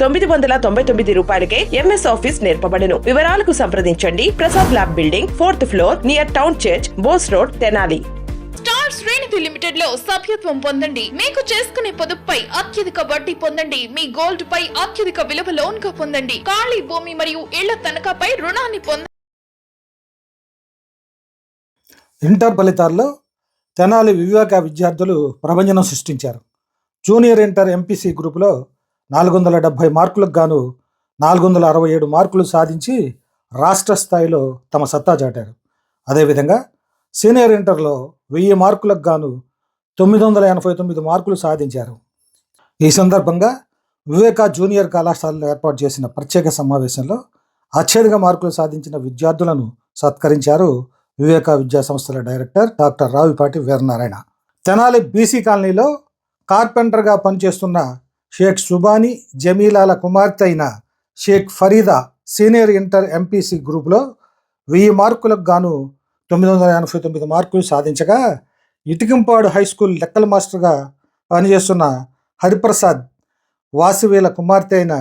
తొమ్మిది వందల తొంభై తొమ్మిది రూపాయలకే ఎంఎస్ ఆఫీస్ నేర్పబడును. వివరాలకు సంప్రదించండి. Prasad lab building fourth floor near town church Bose road Tenali. Star Sreenidhi లిమిటెడ్లో సభ్యత్వం పొందండి. మీకు చేసుకునే పొదుపుపై అత్యధిక వడ్డీ పొందండి. మీ గోల్డ్ పై అత్యధిక విలువ లోన్గా పొందండి. ఖాళీ భూమి మరియు ఇళ్ళ తనఖాపై రుణాన్ని పొందండి ఇంటర్ ఫలితాల్లో తెనాలి వివేక విద్యార్థులు ప్రభంజనం సృష్టించారు. జూనియర్ ఇంటర్ ఎంపీసీ గ్రూపులో నాలుగు వందల డెబ్భై మార్కులకు గాను నాలుగు వందల అరవై ఏడు మార్కులు సాధించి రాష్ట్ర స్థాయిలో తమ సత్తా చాటారు. అదేవిధంగా సీనియర్ ఇంటర్లో వెయ్యి మార్కులకు గాను తొమ్మిది వందల ఎనభై తొమ్మిది మార్కులు సాధించారు. ఈ సందర్భంగా వివేకా జూనియర్ కళాశాలలో ఏర్పాటు చేసిన ప్రత్యేక సమావేశంలో అత్యధిక మార్కులు సాధించిన విద్యార్థులను సత్కరించారు వివేకా విద్యా సంస్థల director doctor Ravipati Veeranarayana. Tenali BC కాలనీలో కార్పెంటర్గా పనిచేస్తున్న షేక్ సుబానీ జమీలాల కుమార్తె అయిన Sheikh Farida senior inter MPC గ్రూప్లో వెయ్యి మార్కులకు గాను తొమ్మిది వందల ఎనభై తొమ్మిది మార్కులు సాధించగా ఇటికింపాడు హై స్కూల్ లెక్కల మాస్టర్గా పనిచేస్తున్న హరిప్రసాద్ వాసివేల కుమార్తె అయిన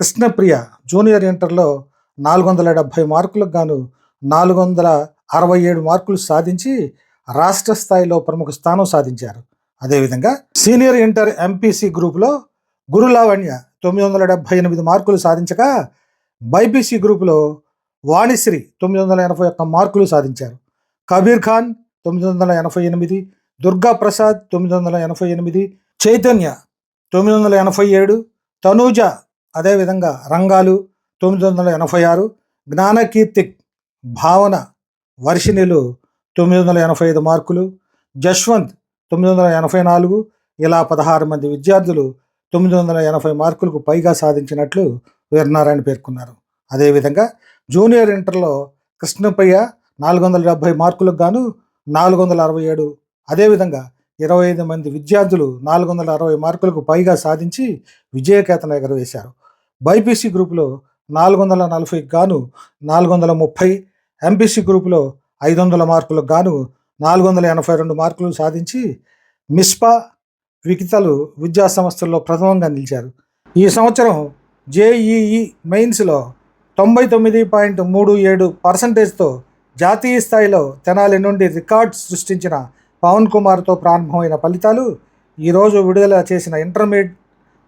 కృష్ణప్రియ జూనియర్ ఇంటర్లో నాలుగు వందల డెబ్భై మార్కులకు గాను నాలుగు వందల అరవై ఏడు మార్కులు సాధించి రాష్ట్ర స్థాయిలో ప్రముఖ స్థానం సాధించారు. అదేవిధంగా సీనియర్ ఇంటర్ ఎంపీసీ గ్రూపులో గురులావణ్య తొమ్మిది వందల డెబ్భై ఎనిమిది మార్కులు సాధించగా బైపీసీ గ్రూపులో వాణిశ్రీ తొమ్మిది వందల ఎనభై ఒక్క మార్కులు సాధించారు. కబీర్ ఖాన్ తొమ్మిది వందల ఎనభై ఎనిమిది దుర్గా ప్రసాద్ తొమ్మిది వందల ఎనభై ఎనిమిది చైతన్య తొమ్మిది వందల ఎనభై ఏడు తనూజ అదేవిధంగా రంగాలు తొమ్మిది వందల ఎనభై ఆరు జ్ఞానకీర్తిక్ భావన వర్షిణిలు తొమ్మిది వందల ఎనభై ఐదు మార్కులు జశ్వంత్ తొమ్మిది వందల ఎనభై నాలుగు ఇలా పదహారు మంది విద్యార్థులు తొమ్మిది వందల ఎనభై మార్కులకు పైగా సాధించినట్లు వీరనారాయణ పేర్కొన్నారు. అదేవిధంగా జూనియర్ ఇంటర్లో కృష్ణపయ్య నాలుగు వందల డెబ్భై మార్కులకు గాను నాలుగు వందల అరవై ఏడు అదేవిధంగా ఇరవై ఐదు మంది విద్యార్థులు నాలుగు వందల అరవై మార్కులకు పైగా సాధించి విజయకేతన ఎగరవేశారు. బైపీసీ గ్రూపులో నాలుగు వందల నలభై గాను నాలుగు వందల ముప్పై ఎంపీసీ గ్రూపులో ఐదు వందల మార్కులకు గాను నాలుగు వందల ఎనభై రెండు మార్కులు సాధించి మిస్పా వికితలు విద్యా సంస్థల్లో ప్రథమంగా నిలిచారు. ఈ సంవత్సరం జేఈఈ మెయిన్స్లో తొంభై తొమ్మిది పాయింట్ మూడు ఏడు పర్సంటేజ్తో జాతీయ స్థాయిలో తెనాలి నుండి రికార్డ్ సృష్టించిన పవన్ కుమార్తో ప్రారంభమైన ఫలితాలు ఈరోజు విడుదల చేసిన ఇంటర్మీడియట్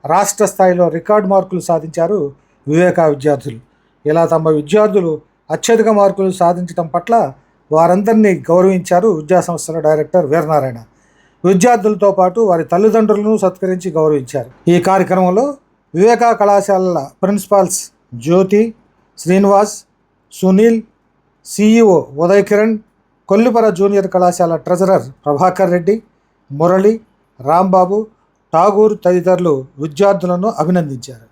రాష్ట్ర స్థాయిలో రికార్డ్ మార్కులు సాధించారు వివేకా విద్యార్థులు. ఇలా తమ విద్యార్థులు అత్యధిక మార్కులు సాధించడం పట్ల వారందరినీ గౌరవించారు విద్యాసంస్థల డైరెక్టర్ వీరనారాయణ. విద్యార్థులతో పాటు వారి తల్లిదండ్రులను సత్కరించి గౌరవించారు. ఈ కార్యక్రమంలో వివేకా కళాశాలల principals Jyothi Srinivas Sunil CEO Uday Kiran Kollipara junior కళాశాల ట్రెజరర్ ప్రభాకర్ రెడ్డి మురళి రాంబాబు ఠాగూర్ తదితరులు విద్యార్థులను అభినందించారు.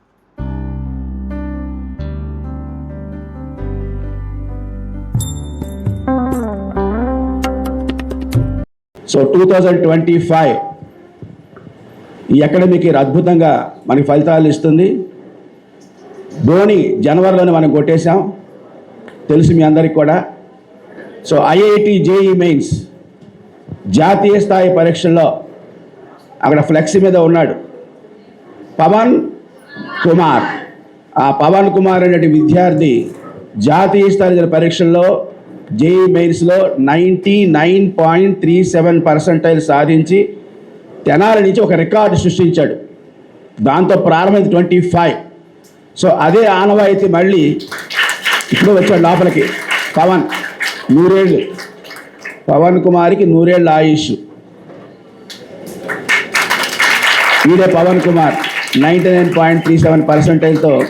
So two thousand twenty five ఈ అకాడమీకి అద్భుతంగా మనకి ఫలితాలు ఇస్తుంది. ధోని జనవరిలోనే మనం కొట్టేశాం. తెలుసు మీ అందరికి కూడా. సో ఐఐటి జేఈ మెయిన్స్ జాతీయ స్థాయి పరీక్షల్లో అక్కడ ఫ్లెక్సీ మీద ఉన్నాడు. పవన్ కుమార్. ఆ పవన్ కుమార్ అనేటువంటి విద్యార్థి జాతీయ స్థాయి పరీక్షల్లో జేఈ మెయిన్స్లో ninety nine point three seven percentile సాధించి తెనాలి నుంచి ఒక రికార్డు సృష్టించాడు. దాంతో ప్రారంభమైంది ట్వంటీ ఫైవ్. సో అదే ఆనవాయితీ మళ్ళీ ఇప్పుడు వచ్చాడు లోపలికి. పవన్ నూరేళ్ళు. పవన్ కుమార్కి నూరేళ్ళ ఆయుష్. వీరే Pavan Kumar ninety nine point three seven పర్సెంటేజ్తో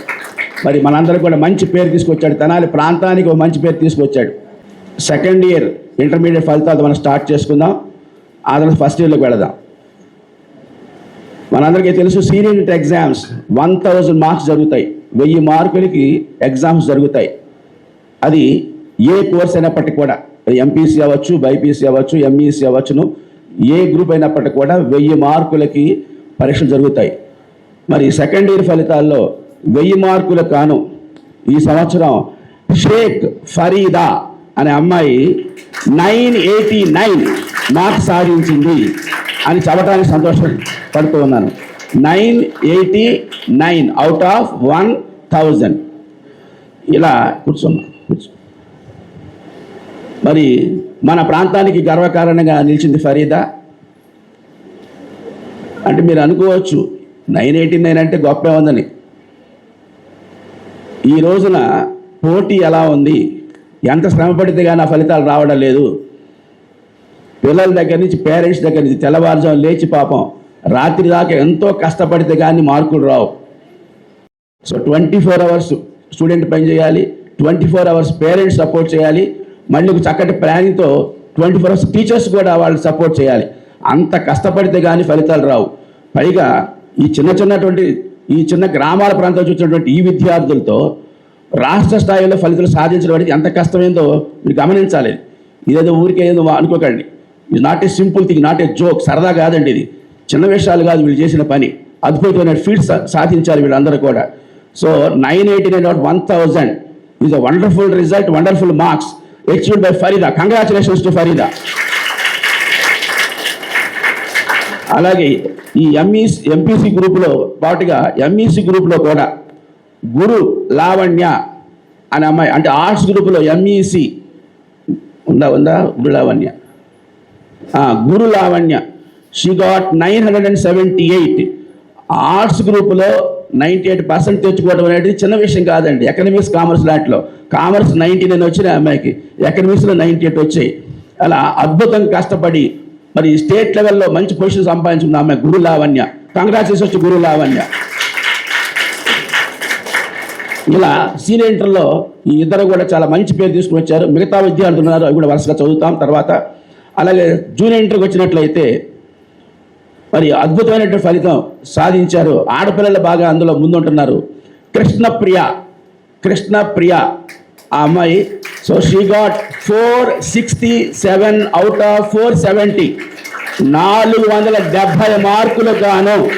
మరి మనందరం కూడా మంచి పేరు తీసుకొచ్చాడు. తెనాలి ప్రాంతానికి ఒక మంచి పేరు తీసుకొచ్చాడు. సెకండ్ ఇయర్ ఇంటర్మీడియట్ ఫలితాలు మనం స్టార్ట్ చేసుకుందాం. ఆ తర్వాత ఫస్ట్ ఇయర్లోకి వెళదాం. మనందరికీ తెలుసు senior exams one thousand marks జరుగుతాయి. వెయ్యి మార్కులకి ఎగ్జామ్స్ జరుగుతాయి. అది ఏ కోర్స్ అయినప్పటికీ కూడా ఎంపీసీ అవ్వచ్చు బైపీసీ అవ్వచ్చు ఎంఈసీ అవ్వచ్చును ఏ గ్రూప్ అయినప్పటికీ కూడా వెయ్యి మార్కులకి పరీక్షలు జరుగుతాయి. మరి సెకండ్ ఇయర్ ఫలితాల్లో వెయ్యి మార్కులు కాను ఈ సంవత్సరం షేక్ ఫరీదా అనే అమ్మాయి నైన్ ఎయిటీ నైన్ మార్క్స్ సాధించింది అని చెప్పడానికి సంతోషం పడుతూ ఉన్నాను. Nine eighty nine out of one thousand ఇలా కూర్చోమ్మా మరి మన ప్రాంతానికి గర్వకారణంగా నిలిచింది ఫరీదా? అంటే మీరు అనుకోవచ్చు నైన్ ఎయిటీ నైన్ అంటే గొప్పే ఉందని. ఈ రోజున పోటీ ఎలా ఉంది? ఎంత శ్రమ పడితే కానీ ఆ ఫలితాలు రావడం లేదు. పిల్లల దగ్గర నుంచి పేరెంట్స్ దగ్గర నుంచి తెల్లవారుజాము లేచి పాపం రాత్రి దాకా ఎంతో కష్టపడితే కానీ మార్కులు రావు. So twenty four hours student పని చేయాలి twenty four hours parents support చేయాలి మళ్ళీ ఒక చక్కటి ప్లానింగ్తో ట్వంటీ ఫోర్ అవర్స్ టీచర్స్ కూడా వాళ్ళు సపోర్ట్ చేయాలి. అంత కష్టపడితే కానీ ఫలితాలు రావు. పైగా ఈ చిన్న చిన్నటువంటి ఈ చిన్న గ్రామాల ప్రాంతాలు చూసినటువంటి ఈ విద్యార్థులతో రాష్ట్ర స్థాయిలో ఫలితాలు సాధించడం అనేది ఎంత కష్టమైందో మీరు గమనించాలి. ఇదేదో ఊరికే ఏదో అనుకోకండి. ఇది not a simple thing not a joke సరదా కాదండి ఇది. చిన్న విషయాలు కాదు వీళ్ళు చేసిన పని. అద్భుతమైన ఫీల్డ్స్ సాధించాలి వీళ్ళందరూ కూడా. So nine eighty nine out one thousand is a wonderful result wonderful marks achieved by Farida congratulations to Farida అలాగే ఈ ఎంఈసి ఎంపీసీ గ్రూప్లో పాటుగా ఎంఈసి గ్రూప్లో కూడా గురు లావణ్య అనే అమ్మాయి అంటే ఆర్ట్స్ గ్రూపులో ఎంఈసి ఉందా ఉందా? Guru Lavanya. Guru Lavanya. She got nine hundred and seventy eight arts గ్రూపులో నైంటీ ఎయిట్ పర్సెంట్ తెచ్చుకోవడం అనేది చిన్న విషయం కాదండి. ఎకనమిక్స్ కామర్స్ లాంటిలో కామర్స్ నైంటీ నైన్ వచ్చినాయి అమ్మాయికి. ఎకనమిక్స్లో నైంటీ ఎయిట్ వచ్చాయి. అలా అద్భుతంగా కష్టపడి మరి స్టేట్ లెవెల్లో మంచి పొజిషన్ సంపాదించుకున్న అమ్మాయి గురు లావణ్య. కంగ్రాచులేషన్స్ గురు లావణ్య. ఇలా సీనియర్ ఇంటర్లో ఈ ఇద్దరు కూడా చాలా మంచి పేరు తీసుకుని వచ్చారు. మిగతా విద్యార్థులు ఉన్నారు అవి కూడా వరుసగా చదువుతాం. తర్వాత అలాగే జూనియర్ ఇంటర్కి వచ్చినట్లయితే మరి అద్భుతమైనటువంటి ఫలితం సాధించారు. ఆడపిల్లలు బాగా అందులో ముందుంటున్నారు. కృష్ణప్రియ కృష్ణప్రియ ఆ అమ్మాయి. So she got four sixty seven out of four seventy నాలుగు వందల డెబ్భై మార్కులు గాను.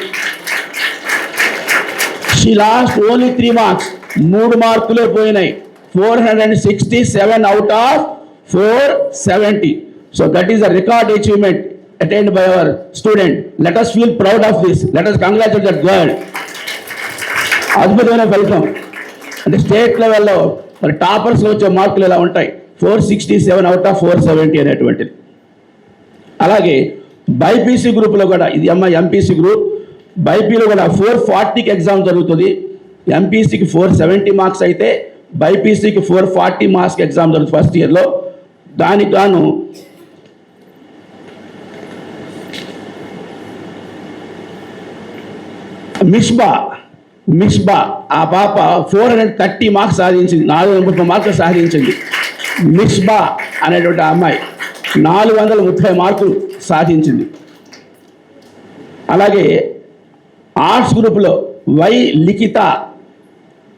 She lost only three marks మూడు మార్కులే పోయినాయి. Four hundred and sixty seven out of four seventy so that is a record achievement attained by our student let us feel proud of this let us congratulate that girl అద్భుతమైన ఫలితం అంటే state లెవెల్లో మరి టాపర్స్లో వచ్చే మార్కులు ఎలా ఉంటాయి? Four sixty seven out of four seventy అనేటువంటిది. అలాగే బైపీసీ గ్రూప్లో కూడా ఇది అమ్మాయి ఎంపీసీ గ్రూప్ బైపీలో కూడా ఫోర్ ఫార్టీకి ఎగ్జామ్ జరుగుతుంది. ఎంపీసీకి ఫోర్ సెవెంటీ మార్క్స్ అయితే బైపీసీకి ఫోర్ ఫార్టీ మార్క్స్ ఎగ్జామ్ జరుగుతుంది ఫస్ట్ ఇయర్లో దానికి గాను మిష్బా మిష్బా ఆ పాప ఫోర్ హండ్రెడ్ థర్టీ మార్క్స్ సాధించింది. నాలుగు వందల ముప్పై మార్కులు సాధించింది. మిష్బా అనేటువంటి అమ్మాయి నాలుగు వందల ముప్పై మార్కులు సాధించింది. అలాగే ఆర్ట్స్ గ్రూప్లో Y Likhitha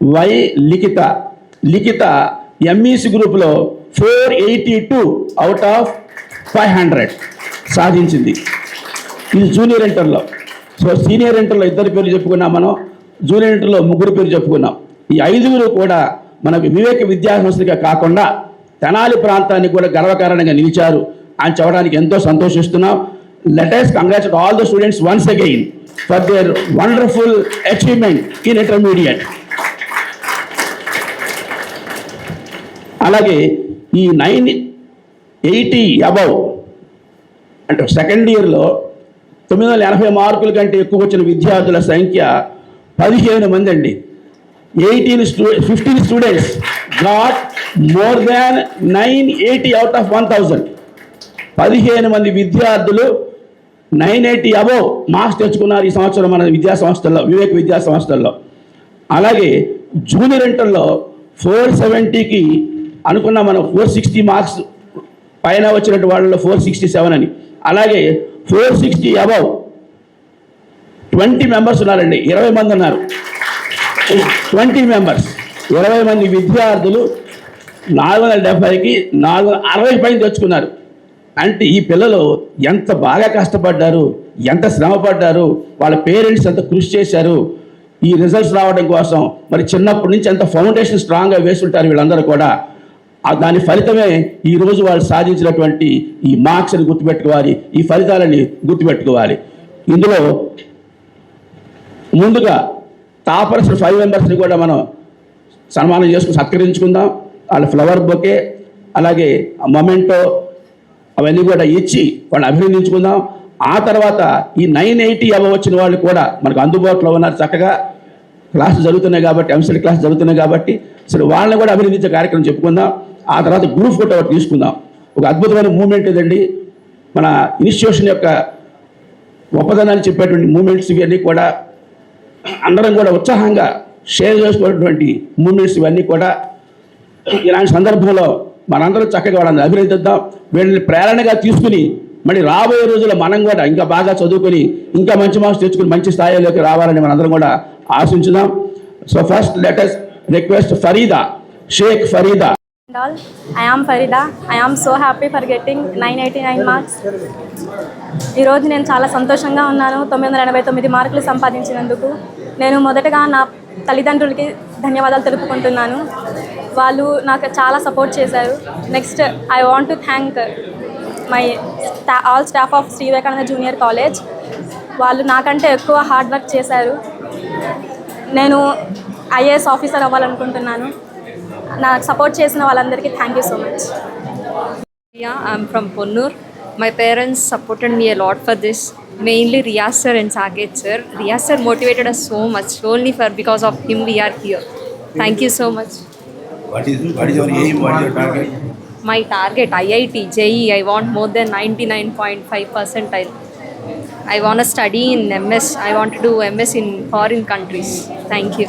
Y Likhitha. Likhitha MEC గ్రూప్లో four eighty two out of five hundred సాధించింది. ఇది జూనియర్ ఇంటర్లో సో సీనియర్ ఇంటర్లో ఇద్దరు పేర్లు చెప్పుకున్నాం మనం. జూనియర్ ఇంటర్లో ముగ్గురు పేరు చెప్పుకున్నాం. ఈ ఐదుగురు కూడా మనకు వివేక విద్యాసంస్థగా కాకుండా తెనాలి ప్రాంతానికి కూడా గర్వకారణంగా నిలిచారు. అని చెప్పడానికి ఎంతో సంతోషిస్తున్నాం. Let us congratulate all the students once again for their wonderful achievement in intermediate అలాగే ఈ నైన్ ఎయిటీ అబవ్ అంటే సెకండ్ ఇయర్లో తొమ్మిది వందల ఎనభై మార్కుల కంటే ఎక్కువ వచ్చిన విద్యార్థుల సంఖ్య పదిహేను మంది అండి. Eighteen స్టూ fifteen students got more than nine eighty out of one thousand పదిహేను మంది విద్యార్థులు నైన్ ఎయిటీ అబోవ్ మార్క్స్ తెచ్చుకున్నారు ఈ సంవత్సరం మన విద్యా సంస్థల్లో వివేక్ విద్యా సంస్థల్లో. అలాగే జూనియర్ ఇంటర్లో ఫోర్ సెవెంటీకి అనుకున్న మనం ఫోర్ సిక్స్టీ మార్క్స్ పైన వచ్చినట్టు వాళ్ళలో ఫోర్ సిక్స్టీ సెవెన్ అని. అలాగే four sixty above twenty members ఉన్నారండి. ఇరవై మంది ఉన్నారు. ట్వంటీ మెంబర్స్ ఇరవై మంది విద్యార్థులు నాలుగు వందల డెబ్బైకి నాలుగు వందల అరవై పైన తెచ్చుకున్నారు. అంటే ఈ పిల్లలు ఎంత బాగా కష్టపడ్డారు ఎంత శ్రమ పడ్డారు వాళ్ళ పేరెంట్స్ ఎంత కృషి చేశారు ఈ రిజల్ట్స్ రావడం కోసం. మరి చిన్నప్పటి నుంచి ఎంత ఫౌండేషన్ స్ట్రాంగ్గా వేసుంటారు వీళ్ళందరూ కూడా. దాని ఫలితమే ఈ రోజు వాళ్ళు సాధించినటువంటి ఈ మార్క్స్ని గుర్తుపెట్టుకోవాలి ఈ ఫలితాలని గుర్తుపెట్టుకోవాలి. ఇందులో ముందుగా టాపర్స్ ఫైవ్ మెంబర్స్ని కూడా మనం సన్మానం చేసుకుని సత్కరించుకుందాం. వాళ్ళ ఫ్లవర్ బొకే అలాగే మొమెంటో అవన్నీ కూడా ఇచ్చి వాళ్ళని అభినందించుకుందాం. ఆ తర్వాత ఈ నైన్ ఎయిటీ అవ వచ్చిన వాళ్ళు కూడా మనకు అందుబాటులో ఉన్నారు చక్కగా. క్లాసులు జరుగుతున్నాయి కాబట్టి ఎంసెల్ క్లాస్ జరుగుతున్నాయి కాబట్టి సరే వాళ్ళని కూడా అభినందించే కార్యక్రమం చెప్పుకుందాం. ఆ తర్వాత గ్రూప్ ఫోటో ఒకటి తీసుకుందాం. ఒక అద్భుతమైన మూమెంట్ ఇదండి మన ఇన్స్టిట్యూషన్ యొక్క గొప్పదనాన్ని చెప్పేటువంటి మూమెంట్స్ ఇవన్నీ కూడా అందరం కూడా ఉత్సాహంగా షేర్ చేసుకునేటువంటి మూమెంట్స్ ఇవన్నీ కూడా ఇలాంటి సందర్భంలో మనందరం చక్కగా వాళ్ళని అభినందిద్దాం. వీళ్ళని ప్రేరణగా తీసుకుని మళ్ళీ రాబోయే రోజుల్లో మనం కూడా ఇంకా బాగా చదువుకొని ఇంకా మంచి మార్క్స్ తెచ్చుకుని మంచి స్థాయిలోకి రావాలని మనందరం కూడా ఆశించుదాం. So first let us request Farida Sheikh Farida all. I am Farida. I am so happy for getting 989 marks. ఈరోజు నేను చాలా సంతోషంగా ఉన్నాను. తొమ్మిది వందల ఎనభై తొమ్మిది మార్కులు సంపాదించినందుకు. నేను మొదటగా నా తల్లిదండ్రులకి ధన్యవాదాలు తెలుపుకుంటున్నాను. వాళ్ళు నాకు చాలా సపోర్ట్ చేశారు. Next I want to thank my స్టా all staff of Shri Vivekananda junior college వాళ్ళు నాకంటే ఎక్కువ హార్డ్ వర్క్ చేశారు. నేను ఐఏఎస్ ఆఫీసర్ అవ్వాలనుకుంటున్నాను. నాకు సపోర్ట్ చేసిన వాళ్ళందరికీ thank you so much I'm from Ponnur my parents supported me lot for this mainly Riyaz sir and Saketh sir Riyaz sir motivated us so much only for because of him we are here thank you so much my target IIT JEE I want more than ninety nine point five percent I I want study in MS I want do MS in foreign countries thank you